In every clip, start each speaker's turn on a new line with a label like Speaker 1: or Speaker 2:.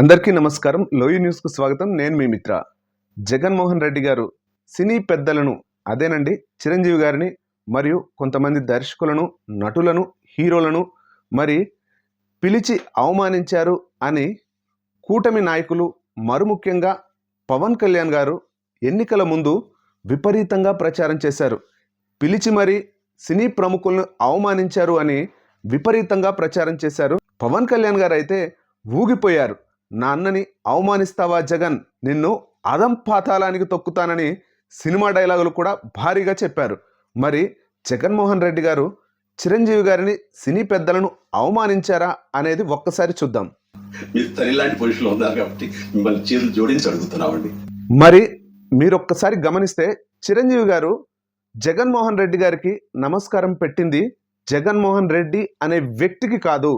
Speaker 1: అందరికీ నమస్కారం. లోయి న్యూస్కు స్వాగతం. నేను మీ మిత్ర జగన్మోహన్ రెడ్డి గారు. సినీ పెద్దలను అదేనండి చిరంజీవి గారిని మరియు కొంతమంది దర్శకులను నటులను హీరోలను మరి పిలిచి అవమానించారు అని కూటమి నాయకులు మరు ముఖ్యంగా పవన్ కళ్యాణ్ గారు ఎన్నికల ముందు విపరీతంగా ప్రచారం చేశారు. పిలిచి మరి సినీ ప్రముఖులను అవమానించారు అని విపరీతంగా ప్రచారం చేశారు. పవన్ కళ్యాణ్ గారు అయితే ఊగిపోయారు. నా అన్నని అవమానిస్తావా జగన్? నిన్ను అదం పాతాళానికి తొక్కుతానని సినిమా డైలాగులు కూడా భారీగా చెప్పారు. మరి జగన్మోహన్ రెడ్డి గారు చిరంజీవి గారిని సినీ పెద్దలను అవమానించారా అనేది ఒక్కసారి చూద్దాం.
Speaker 2: మీరు తల్లి లాంటి పొజిషన్లో ఉన్నారు కాబట్టి మిమ్మల్ని చేతులు జోడించి అడుగుతున్నామండి.
Speaker 1: మరి మీరు ఒక్కసారి గమనిస్తే చిరంజీవి గారు జగన్మోహన్ రెడ్డి గారికి నమస్కారం పెట్టింది జగన్మోహన్ రెడ్డి అనే వ్యక్తికి కాదు.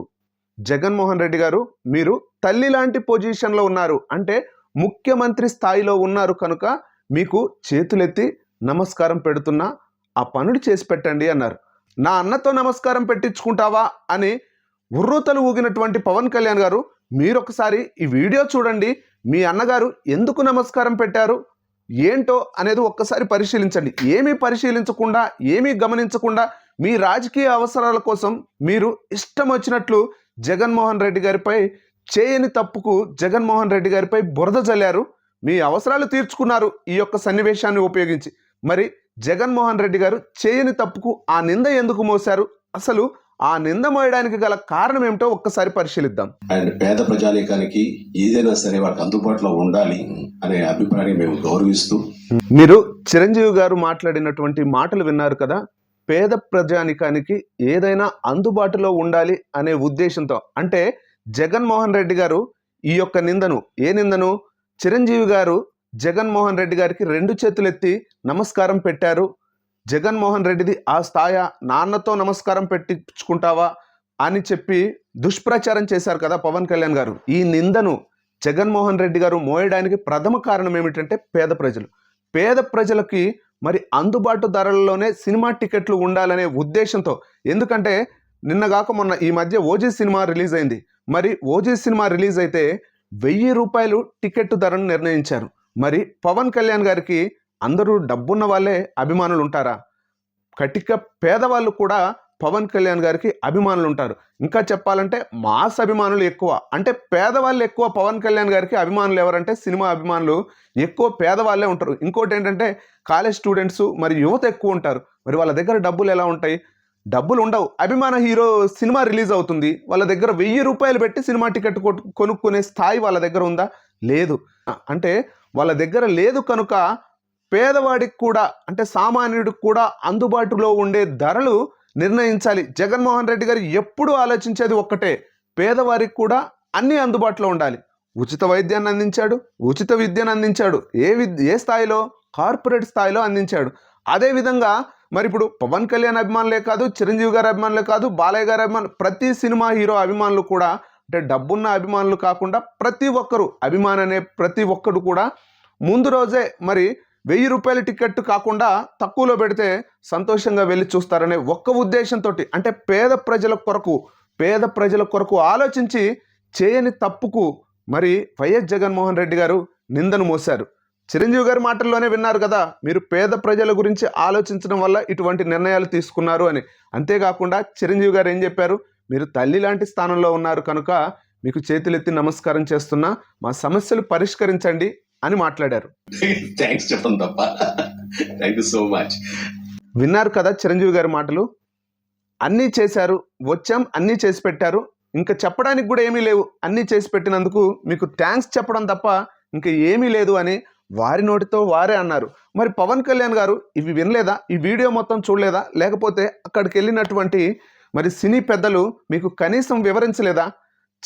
Speaker 1: జగన్మోహన్ రెడ్డి గారు మీరు తల్లి లాంటి పొజిషన్లో ఉన్నారు. అంటే ముఖ్యమంత్రి స్థాయిలో ఉన్నారు కనుక మీకు చేతులెత్తి నమస్కారం పెడుతున్నా ఆ పనులు చేసి పెట్టండి అన్నారు. నా అన్నతో నమస్కారం పెట్టించుకుంటావా అని ఉర్రూతలు ఊగినటువంటి పవన్ కళ్యాణ్ గారు మీరొకసారి ఈ వీడియో చూడండి. మీ అన్నగారు ఎందుకు నమస్కారం పెట్టారు? ఏంటో అనేది ఒక్కసారి పరిశీలించండి. ఏమీ పరిశీలించకుండా ఏమీ గమనించకుండా మీ రాజకీయ అవసరాల కోసం మీరు ఇష్టం వచ్చినట్లు జగన్మోహన్ రెడ్డి గారిపై చేయని తప్పుకు జగన్మోహన్ రెడ్డి గారిపై బురద జల్లారు. మీ అవసరాలు తీర్చుకున్నారు ఈ యొక్క సన్నివేశాన్ని ఉపయోగించి. మరి జగన్మోహన్ రెడ్డి గారు చేయని తప్పుకు ఆ నింద ఎందుకు మోశారు? అసలు ఆ నింద మోయడానికి గల కారణం ఏమిటో ఒక్కసారి పరిశీలిద్దాం.
Speaker 2: అండ్ పేద ప్రజానీకానికి ఏదైనా సరే వాళ్ళకి అందుబాటులో ఉండాలి అనే అభిప్రాయం మేము గౌరవిస్తూ
Speaker 1: మీరు చిరంజీవి గారు మాట్లాడినటువంటి మాటలు విన్నారు కదా పేద ప్రజానికానికి ఏదైనా అందుబాటులో ఉండాలి అనే ఉద్దేశంతో అంటే జగన్మోహన్ రెడ్డి గారు ఈ యొక్క నిందను ఏ నిందను? చిరంజీవి గారు జగన్మోహన్ రెడ్డి గారికి రెండు చేతులెత్తి నమస్కారం పెట్టారు. జగన్మోహన్ రెడ్డిది ఆ స్థాయి నాన్నతో నమస్కారం పెట్టించుకుంటావా అని చెప్పి దుష్ప్రచారం చేశారు కదా పవన్ కళ్యాణ్ గారు. ఈ నిందను జగన్మోహన్ రెడ్డి గారు మోయడానికి ప్రథమ కారణం ఏమిటంటే పేద ప్రజలు. పేద ప్రజలకి మరి అందుబాటు ధరలలోనే సినిమా టికెట్లు ఉండాలనే ఉద్దేశంతో. ఎందుకంటే నిన్నగాక మొన్న ఈ మధ్య ఓజీ సినిమా రిలీజ్ అయింది. మరి ఓజీ సినిమా రిలీజ్ అయితే వెయ్యి రూపాయలు టికెట్ ధరను నిర్ణయించారు. మరి పవన్ కళ్యాణ్ గారికి అందరూ డబ్బున్న వాళ్ళే అభిమానులు ఉంటారా కటిక పేదవాళ్ళు కూడా పవన్ కళ్యాణ్ గారికి అభిమానులు ఉంటారు ఇంకా చెప్పాలంటే మాస్ అభిమానులు ఎక్కువ. అంటే పేదవాళ్ళు ఎక్కువ పవన్ కళ్యాణ్ గారికి అభిమానులు ఎవరంటే సినిమా అభిమానులు ఎక్కువ పేదవాళ్ళే ఉంటారు. ఇంకోటి ఏంటంటే కాలేజ్ స్టూడెంట్స్ మరి యువత ఎక్కువ ఉంటారు. మరి వాళ్ళ దగ్గర డబ్బులు ఎలా ఉంటాయి? డబ్బులు ఉండవు. అభిమాన హీరో సినిమా రిలీజ్ అవుతుంది. వాళ్ళ దగ్గర వెయ్యి రూపాయలు పెట్టి సినిమా టికెట్ కొట్టు- కొనుక్కునే స్థాయి వాళ్ళ దగ్గర ఉందా? లేదు. అంటే వాళ్ళ దగ్గర లేదు కనుక పేదవాడికి కూడా అంటే సామాన్యుడికి కూడా అందుబాటులో ఉండే ధరలు నిర్ణయించాలి. జగన్మోహన్ రెడ్డి గారు ఎప్పుడు ఆలోచించేది ఒక్కటే పేదవారికి కూడా అన్నీ అందుబాటులో ఉండాలి. ఉచిత వైద్యాన్ని అందించాడు ఉచిత విద్యను అందించాడు. ఏ విద్ ఏ స్థాయిలో? కార్పొరేట్ స్థాయిలో అందించాడు. అదేవిధంగా మరి ఇప్పుడు పవన్ కళ్యాణ్ అభిమానులే కాదు చిరంజీవి గారి అభిమానులే కాదు బాలయ్య గారి అభిమానులు ప్రతి సినిమా హీరో అభిమానులు కూడా అంటే డబ్బున్న అభిమానులు కాకుండా ప్రతి ఒక్కరు అభిమాన్ అనే ప్రతి ఒక్కరు కూడా ముందు రోజే మరి వెయ్యి రూపాయల టికెట్ కాకుండా తక్కువలో పెడితే సంతోషంగా వెళ్ళి చూస్తారనే ఒక్క ఉద్దేశంతో అంటే పేద ప్రజల కొరకు పేద ప్రజల కొరకు ఆలోచించి చేయని తప్పుకు మరి వైఎస్ జగన్మోహన్ రెడ్డి గారు నిందను మోశారు. చిరంజీవి గారి మాటల్లోనే విన్నారు కదా మీరు పేద ప్రజల గురించి ఆలోచించడం వల్ల ఇటువంటి నిర్ణయాలు తీసుకున్నారు అని. అంతేకాకుండా చిరంజీవి గారు ఏం చెప్పారు? మీరు తల్లి లాంటి స్థానంలో ఉన్నారు కనుక మీకు చేతులెత్తి నమస్కారం చేస్తున్నా మా సమస్యలు పరిష్కరించండి అని మాట్లాడారు.
Speaker 2: థ్యాంక్స్ చెప్పడం తప్ప. థ్యాంక్ యూ సో మచ్
Speaker 1: విన్నారు కదా చిరంజీవి గారి మాటలు? అన్నీ చేశారు వచ్చాం అన్నీ చేసి పెట్టారు. ఇంకా చెప్పడానికి కూడా ఏమీ లేవు. అన్నీ చేసి పెట్టినందుకు మీకు థ్యాంక్స్ చెప్పడం తప్ప ఇంకా ఏమీ లేదు అని వారి నోటితో వారే అన్నారు. మరి పవన్ కళ్యాణ్ గారు ఇవి వినలేదా? ఈ వీడియో మొత్తం చూడలేదా? లేకపోతే అక్కడికి వెళ్ళినటువంటి మరి సినీ పెద్దలు మీకు కనీసం వివరించలేదా?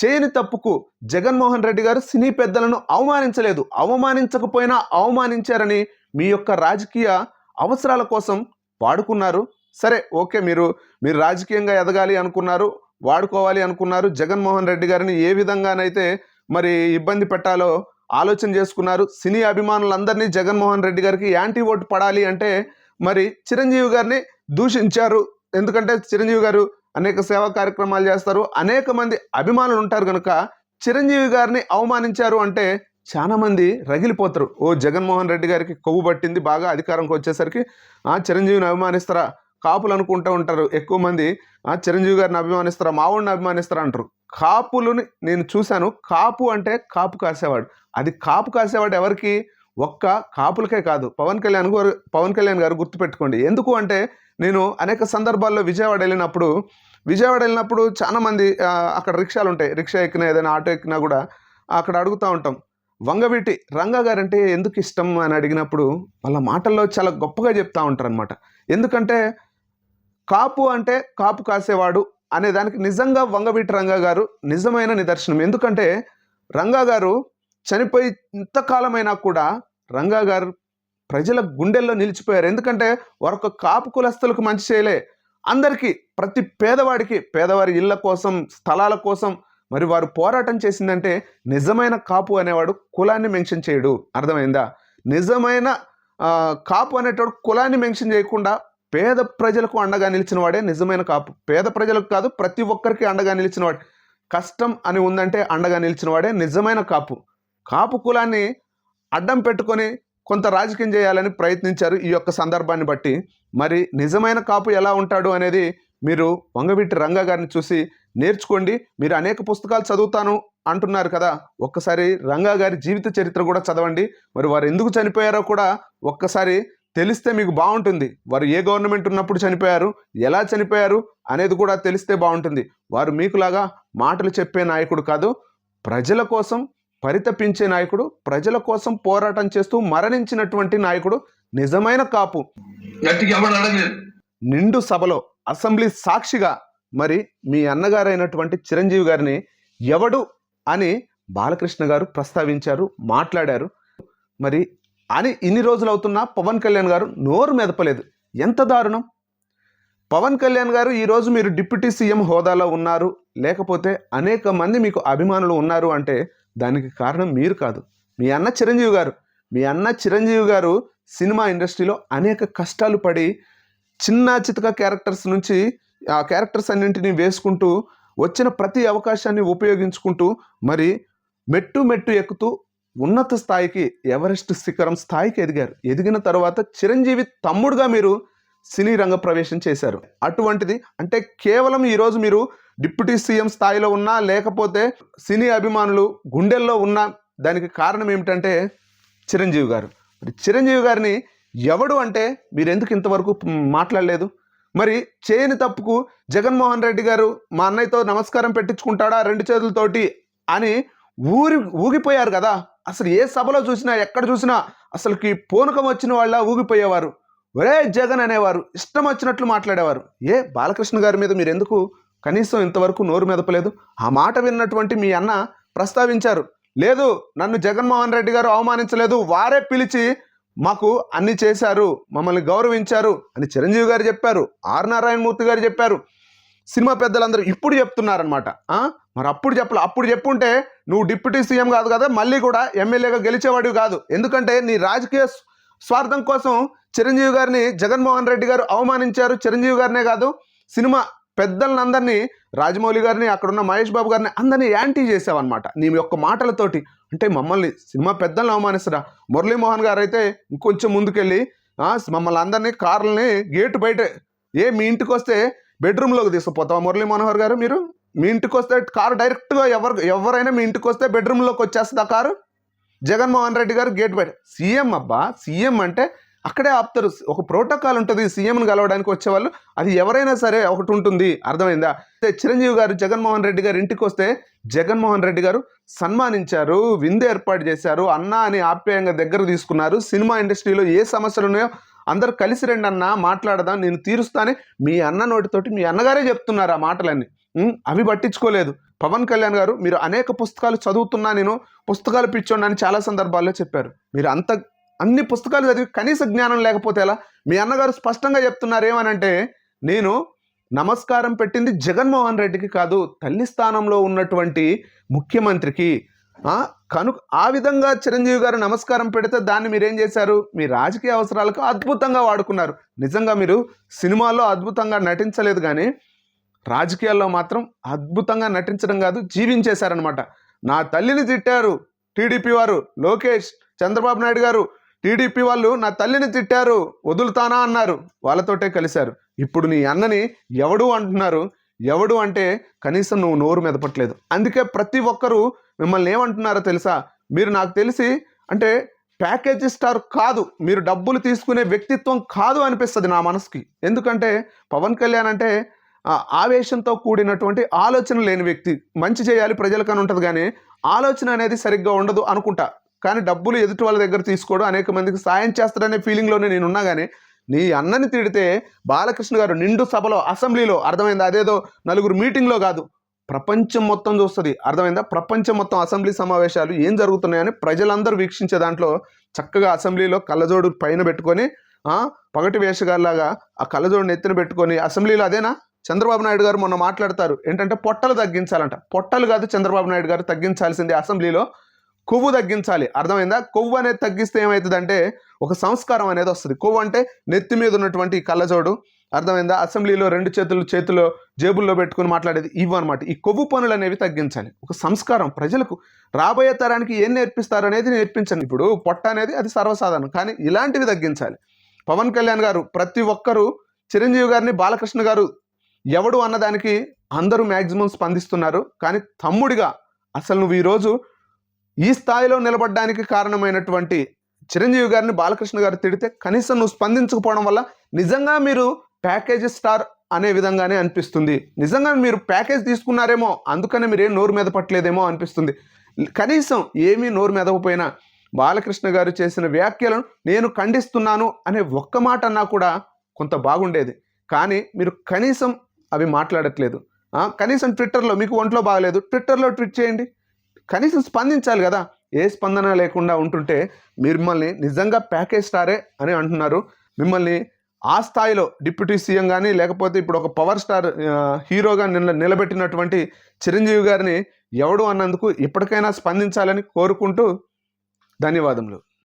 Speaker 1: చేయని తప్పుకు జగన్మోహన్ రెడ్డి గారు సినీ పెద్దలను అవమానించలేదు. అవమానించకపోయినా అవమానించారని మీ యొక్క రాజకీయ అవసరాల కోసం వాడుకున్నారు. సరే ఓకే మీరు. మీరు రాజకీయంగా ఎదగాలి అనుకున్నారు వాడుకోవాలి అనుకున్నారు. జగన్మోహన్ రెడ్డి గారిని ఏ విధంగానైతే మరి ఇబ్బంది పెట్టాలో ఆలోచన చేసుకున్నారు. సినీ అభిమానులందరినీ జగన్మోహన్ రెడ్డి గారికి యాంటీ ఓటు పడాలి అంటే మరి చిరంజీవి గారిని దూషించారు. ఎందుకంటే చిరంజీవి గారు అనేక సేవా కార్యక్రమాలు చేస్తారు. అనేక మంది అభిమానులు ఉంటారు కనుక చిరంజీవి గారిని అవమానించారు అంటే చాలామంది రగిలిపోతారు. ఓ జగన్మోహన్ రెడ్డి గారికి కొవ్వు పట్టింది బాగా అధికారంకి వచ్చేసరికి ఆ చిరంజీవిని అభిమానిస్తారా? కాపులు అనుకుంటూ ఉంటారు. ఎక్కువ మంది ఆ చిరంజీవి గారిని అభిమానిస్తారా? మావుడిని అభిమానిస్తారా? అంటారు. కాపులని నేను చూశాను. కాపు అంటే కాపు కాసేవాడు. అది కాపు కాసేవాడు ఎవరికి? ఒక్క కాపులకే కాదు. పవన్ కళ్యాణ్ గారు పవన్ కళ్యాణ్ గారు గుర్తుపెట్టుకోండి. ఎందుకు అంటే నేను అనేక సందర్భాల్లో విజయవాడ వెళ్ళినప్పుడు విజయవాడ వెళ్ళినప్పుడు చాలామంది అక్కడ రిక్షాలు ఉంటాయి రిక్షా ఎక్కినా ఏదైనా ఆటో ఎక్కినా కూడా అక్కడ అడుగుతూ ఉంటాం. వంగవీటి రంగా గారంటే ఎందుకు ఇష్టం అని అడిగినప్పుడు వాళ్ళ మాటల్లో చాలా గొప్పగా చెప్తూ ఉంటారు అనమాట ఎందుకంటే కాపు అంటే కాపు కాసేవాడు అనే దానికి నిజంగా వంగవీటి రంగా గారు నిజమైన నిదర్శనం. ఎందుకంటే రంగా గారు చనిపోయి ఇంతకాలమైనా కూడా రంగా గారు ప్రజల గుండెల్లో నిలిచిపోయారు. ఎందుకంటే వారొక కాపు కులస్తులకు మంచి చేయలే. అందరికీ ప్రతి పేదవాడికి పేదవారి ఇళ్ళ కోసం స్థలాల కోసం మరి వారు పోరాటం చేసిందంటే నిజమైన కాపు అనేవాడు కులాన్ని మెన్షన్ చేయడు. అర్థమైందా? నిజమైన కాపు అనేటోడు కులాన్ని మెన్షన్ చేయకుండా పేద ప్రజలకు అండగా నిలిచిన వాడే నిజమైన కాపు. పేద ప్రజలకు కాదు ప్రతి ఒక్కరికి అండగా నిలిచిన వాడు. కష్టం అని ఉందంటే అండగా నిలిచిన వాడే నిజమైన కాపు. కాపు కులాన్ని అడ్డం పెట్టుకొని కొంత రాజకీయం చేయాలని ప్రయత్నించారు ఈ యొక్క సందర్భాన్ని బట్టి. మరి నిజమైన కాపు ఎలా ఉంటాడు అనేది మీరు వంగవీటి రంగ గారిని చూసి నేర్చుకోండి. మీరు అనేక పుస్తకాలు చదువుతాను అంటున్నారు కదా. ఒక్కసారి రంగా గారి జీవిత చరిత్ర కూడా చదవండి. మరి వారు ఎందుకు చనిపోయారో కూడా ఒక్కసారి తెలిస్తే మీకు బాగుంటుంది. వారు ఏ గవర్నమెంట్ ఉన్నప్పుడు చనిపోయారు ఎలా చనిపోయారు అనేది కూడా తెలిస్తే బాగుంటుంది. వారు మీకులాగా మాటలు చెప్పే నాయకుడు కాదు. ప్రజల కోసం పరితపించే నాయకుడు ప్రజల కోసం పోరాటం చేస్తూ మరణించినటువంటి నాయకుడు నిజమైన కాపు. నిండు సభలో అసెంబ్లీ సాక్షిగా మరి మీ అన్నగారైనటువంటి చిరంజీవి గారిని ఎవడు అని బాలకృష్ణ గారు ప్రస్తావించారు మాట్లాడారు. మరి అని ఇన్ని రోజులు అవుతున్నా పవన్ కళ్యాణ్ గారు నోరు మెదపలేదు. ఎంత దారుణం! పవన్ కళ్యాణ్ గారు ఈరోజు మీరు డిప్యూటీ సీఎం హోదాలో ఉన్నారు లేకపోతే అనేక మంది మీకు అభిమానులు ఉన్నారు అంటే దానికి కారణం మీరు కాదు. మీ అన్న చిరంజీవి గారు. మీ అన్న చిరంజీవి గారు సినిమా ఇండస్ట్రీలో అనేక కష్టాలు పడి చిన్న చితక క్యారెక్టర్స్ నుంచి ఆ క్యారెక్టర్స్ అన్నింటినీ వేసుకుంటూ వచ్చిన ప్రతి అవకాశాన్ని ఉపయోగించుకుంటూ మరి మెట్టు మెట్టు ఎక్కుతూ ఉన్నత స్థాయికి ఎవరెస్ట్ శిఖరం స్థాయికి ఎదిగారు. ఎదిగిన తర్వాత చిరంజీవి తమ్ముడుగా మీరు సినీ రంగ ప్రవేశం చేశారు. అటువంటిది అంటే కేవలం ఈరోజు మీరు డిప్యూటీ సీఎం స్థాయిలో ఉన్నా లేకపోతే సినీ అభిమానులు గుండెల్లో ఉన్నా దానికి కారణం ఏమిటంటే చిరంజీవి గారు. మరి చిరంజీవి గారిని ఎవడు అంటే మీరు ఎందుకు ఇంతవరకు మాట్లాడలేదు? మరి చేయని తప్పుకు జగన్మోహన్ రెడ్డి గారు మా అన్నయ్యతో నమస్కారం పెట్టించుకుంటాడా రెండు చేతులతోటి అని ఊరి ఊగిపోయారు కదా. అసలు ఏ సభలో చూసినా ఎక్కడ చూసినా అసలుకి పూనకం వచ్చిన వాళ్ళ ఊగిపోయేవారు. ఒరే జగన్ అనేవారు ఇష్టం వచ్చినట్లు మాట్లాడేవారు. ఏ బాలకృష్ణ గారి మీద మీరు ఎందుకు కనీసం ఇంతవరకు నోరు మెదపలేదు. ఆ మాట విన్నటువంటి మీ అన్న ప్రస్తావించారు. లేదు నన్ను జగన్మోహన్ రెడ్డి గారు అవమానించలేదు. వారే పిలిచి మాకు అన్ని చేశారు మమ్మల్ని గౌరవించారు అని చిరంజీవి గారు చెప్పారు ఆర్ నారాయణమూర్తి గారు చెప్పారు. సినిమా పెద్దలందరూ ఇప్పుడు చెప్తున్నారనమాట మరి అప్పుడు చెప్పలే అప్పుడు చెప్పుంటే నువ్వు డిప్యూటీ సీఎం కాదు కదా మళ్ళీ కూడా ఎమ్మెల్యేగా గెలిచేవాడివి కాదు. ఎందుకంటే నీ రాజకీయ స్వార్థం కోసం చిరంజీవి గారిని జగన్మోహన్ రెడ్డి గారు అవమానించారు. చిరంజీవి గారినే కాదు సినిమా పెద్దలందరినీ రాజమౌళి గారిని అక్కడున్న మహేష్ బాబు గారిని అందరినీ యాంటీ చేసావన్నమాట. నీ యొక్క మాటలతోటి. అంటే మమ్మల్ని సినిమా పెద్దలను అవమానిస్తారా మురళీమోహన్ గారు అయితే ఇంకొంచెం ముందుకెళ్ళి మమ్మల్ని అందరినీ కార్లని గేటు బయట ఏ మీ ఇంటికి వస్తే బెడ్రూమ్లోకి తీసుకుపోతావా మురళీ మనోహర్ గారు మీరు? మీ ఇంటికి వస్తే కారు డైరెక్ట్గా ఎవరు ఎవరైనా మీ ఇంటికి వస్తే బెడ్రూమ్లోకి వచ్చేస్తుందా కారు? జగన్మోహన్ రెడ్డి గారు గేట్ బయట. సీఎం అబ్బా సీఎం అంటే అక్కడే ఆపుతారు. ఒక ప్రోటోకాల్ ఉంటుంది సీఎంను కలవడానికి వచ్చేవాళ్ళు. అది ఎవరైనా సరే ఒకటి ఉంటుంది. అర్థమైందా? అయితే చిరంజీవి గారు జగన్మోహన్ రెడ్డి గారు ఇంటికి వస్తే జగన్మోహన్ రెడ్డి గారు సన్మానించారు విందు ఏర్పాటు చేశారు అన్న అని ఆప్యాయంగా దగ్గర తీసుకున్నారు. సినిమా ఇండస్ట్రీలో ఏ సమస్యలు ఉన్నాయో అందరు కలిసి రండి అన్న మాట్లాడదాం నేను తీరుస్తానే. మీ అన్న నోటితోటి మీ అన్నగారే చెప్తున్నారు ఆ మాటలన్నీ. అవి పట్టించుకోలేదు. పవన్ కళ్యాణ్ గారు మీరు అనేక పుస్తకాలు చదువుతున్నా నేను పుస్తకాలు పిచ్చోండి అని చాలా సందర్భాల్లో చెప్పారు. మీరు అంత అన్ని పుస్తకాలు చదివి కనీస జ్ఞానం లేకపోతే ఎలా? మీ అన్నగారు స్పష్టంగా చెప్తున్నారు ఏమనంటే నేను నమస్కారం పెట్టింది జగన్మోహన్ రెడ్డికి కాదు తల్లి స్థానంలో ఉన్నటువంటి ముఖ్యమంత్రికి. కనుక కను ఆ విధంగా చిరంజీవి గారు నమస్కారం పెడితే దాన్ని మీరేం చేశారు? మీ రాజకీయ అవసరాలకు అద్భుతంగా వాడుకున్నారు. నిజంగా మీరు సినిమాల్లో అద్భుతంగా నటించలేదు కానీ రాజకీయాల్లో మాత్రం అద్భుతంగా నటించడం కాదు జీవించేశారనమాట నా తల్లిని తిట్టారు టీడీపీ వారు లోకేష్ చంద్రబాబు నాయుడు గారు. టీడీపీ వాళ్ళు నా తల్లిని తిట్టారు వదులుతానా అన్నారు. వాళ్ళతోటే కలిశారు. ఇప్పుడు నీ అన్నని ఎవడు అంటున్నారు? ఎవడు అంటే కనీసం నువ్వు నోరు మెదపట్లేదు అందుకే ప్రతి ఒక్కరూ మిమ్మల్ని ఏమంటున్నారో తెలుసా? మీరు నాకు తెలిసి అంటే ప్యాకేజీ స్టార్ కాదు మీరు డబ్బులు తీసుకునే వ్యక్తిత్వం కాదు అనిపిస్తుంది నా మనసుకి. ఎందుకంటే పవన్ కళ్యాణ్ అంటే ఆవేశంతో కూడినటువంటి ఆలోచన లేని వ్యక్తి. మంచి చేయాలి ప్రజలకని ఉంటుంది కానీ ఆలోచన అనేది సరిగ్గా ఉండదు అనుకుంటా. కానీ డబ్బులు ఎదుటి వాళ్ళ దగ్గర తీసుకోవడం అనేక మందికి సాయం చేస్తాడనే ఫీలింగ్లోనే నేను ఉన్నా కానీ నీ అన్నని తిడితే బాలకృష్ణ గారు నిండు సభలో అసెంబ్లీలో అర్థమైందా? అదేదో నలుగురు మీటింగ్లో కాదు. ప్రపంచం మొత్తం చూస్తుంది. అర్థమైందా? ప్రపంచం మొత్తం అసెంబ్లీ సమావేశాలు ఏం జరుగుతున్నాయని ప్రజలందరూ వీక్షించే దాంట్లో చక్కగా అసెంబ్లీలో కళ్ళజోడు పైన పెట్టుకొని పగటి వేషగాల్లాగా ఆ కళ్ళజోడిని ఎత్తిన పెట్టుకొని అసెంబ్లీలో అదేనా? చంద్రబాబు నాయుడు గారు మొన్న మాట్లాడతారు. ఏంటంటే పొట్టలు తగ్గించాలంట. పొట్టలు కాదు చంద్రబాబు నాయుడు గారు తగ్గించాల్సింది అసెంబ్లీలో. కొవ్వు తగ్గించాలి. అర్థమైందా? కొవ్వు అనేది తగ్గిస్తే ఏమవుతుందంటే ఒక సంస్కారం అనేది వస్తుంది. కొవ్వు అంటే నెత్తి మీద ఉన్నటువంటి ఈ కళ్ళజోడు. అర్థమైందా? అసెంబ్లీలో రెండు చేతులు చేతిలో జేబుల్లో పెట్టుకుని మాట్లాడేది ఇవ్వు అనమాట ఈ కొవ్వు పనులు అనేవి తగ్గించాలి. ఒక సంస్కారం. ప్రజలకు రాబోయే తరానికి ఏం నేర్పిస్తారు అనేది నేర్పించండి. ఇప్పుడు పొట్ట అనేది అది సర్వసాధారణం. కానీ ఇలాంటివి తగ్గించాలి. పవన్ కళ్యాణ్ గారు ప్రతి ఒక్కరూ చిరంజీవి గారిని బాలకృష్ణ గారు ఎవడు అన్నదానికి అందరూ మ్యాక్సిమం స్పందిస్తున్నారు. కానీ తమ్ముడిగా అసలు నువ్వు ఈరోజు ఈ స్థాయిలో నిలబడడానికి కారణమైనటువంటి చిరంజీవి గారిని బాలకృష్ణ గారు తిడితే కనీసం నువ్వు స్పందించకపోవడం వల్ల నిజంగా మీరు ప్యాకేజ్ స్టార్ అనే విధంగానే అనిపిస్తుంది. నిజంగా మీరు ప్యాకేజ్ తీసుకున్నారేమో అందుకనే మీరేం నోరు మీద పట్టలేదేమో అనిపిస్తుంది. కనీసం ఏమీ నోరు మెదవపోయినా బాలకృష్ణ గారు చేసిన వ్యాఖ్యలను నేను ఖండిస్తున్నాను అనే ఒక్క మాట అన్నా కూడా కొంత బాగుండేది. కానీ మీరు కనీసం అవి మాట్లాడట్లేదు. కనీసం ట్విట్టర్లో మీకు ఒంట్లో బాగలేదు. ట్విట్టర్లో ట్వీట్ చేయండి. కనీసం స్పందించాలి కదా. ఏ స్పందన లేకుండా ఉంటుంటే మిమ్మల్ని నిజంగా ప్యాకేజ్ స్టారే అని అంటున్నారు. మిమ్మల్ని ఆ స్థాయిలో డిప్యూటీ సీఎం కానీ లేకపోతే ఇప్పుడు ఒక పవర్ స్టార్ హీరోగా నిన్న నిలబెట్టినటువంటి చిరంజీవి గారిని ఎవడు అన్నందుకు ఇప్పటికైనా స్పందించాలని కోరుకుంటూ ధన్యవాదములు.